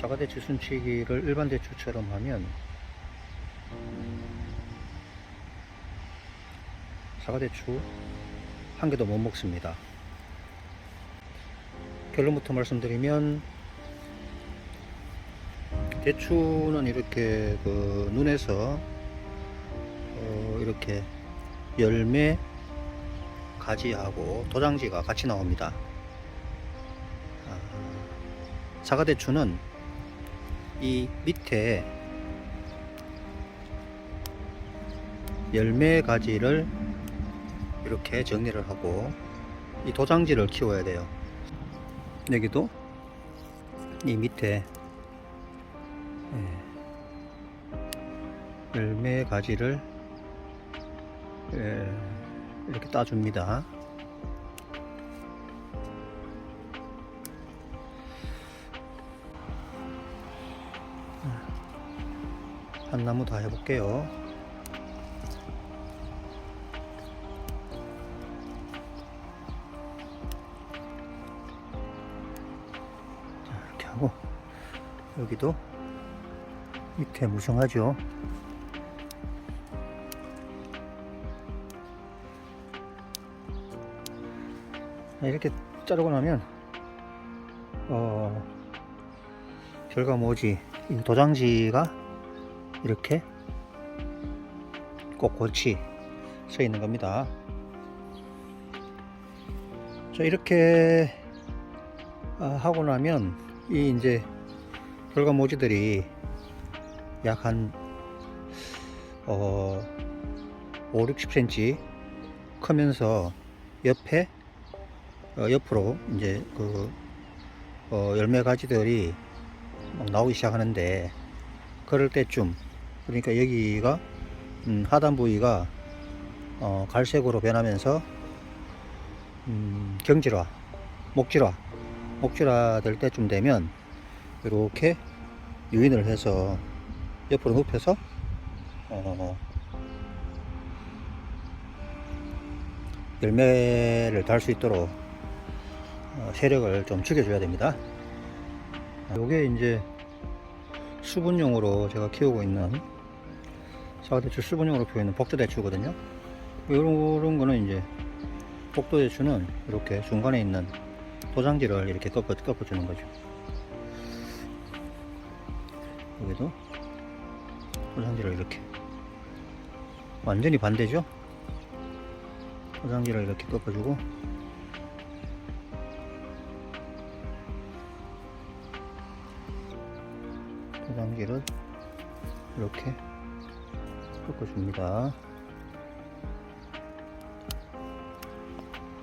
사과대추 순치기를 일반 대추처럼 하면 사과대추 한 개도 못 먹습니다. 결론부터 말씀드리면 대추는 이렇게 그 눈에서 어 이렇게 열매 가지하고 도장지가 같이 나옵니다. 아, 사과대추는 이 밑에 열매 가지를 이렇게 정리를 하고 이 도장지를 키워야 돼요. 여기도 이 밑에 예, 열매 가지를 예, 이렇게 따줍니다. 한 나무 다 해볼게요. 자, 이렇게 하고 여기도 밑에 무성하죠. 자, 이렇게 자르고 나면 어 결과 뭐지? 이 도장지가 이렇게 꼿꼿이 서 있는 겁니다. 자 이렇게 아, 하고 나면 이 이제 결과 모지들이 약한 어, 5, 60cm 크면서 옆에 어, 옆으로 이제 그 어, 열매 가지들이 막 나오기 시작하는데 그럴 때쯤 그러니까 여기가 음, 하단 부위가 어, 갈색으로 변하면서 음, 경질화, 목질화, 목질화 될 때쯤 되면 이렇게 유인을 해서 옆으로 눕혀서 어, 열매를 달 수 있도록 어, 세력을 좀 죽여줘야 됩니다. 요게 이제 수분용으로 제가 키우고 있는 사과대추 수분용으로 있는 복도대추거든요. 이런 거는 이제 복도대추는 이렇게 중간에 있는 도장지를 이렇게 꺾어, 꺾어주는 거죠. 여기도 도장지를 이렇게 완전히 반대죠. 도장지를 이렇게 꺾어주고 도장지를 이렇게 꺾어줍니다.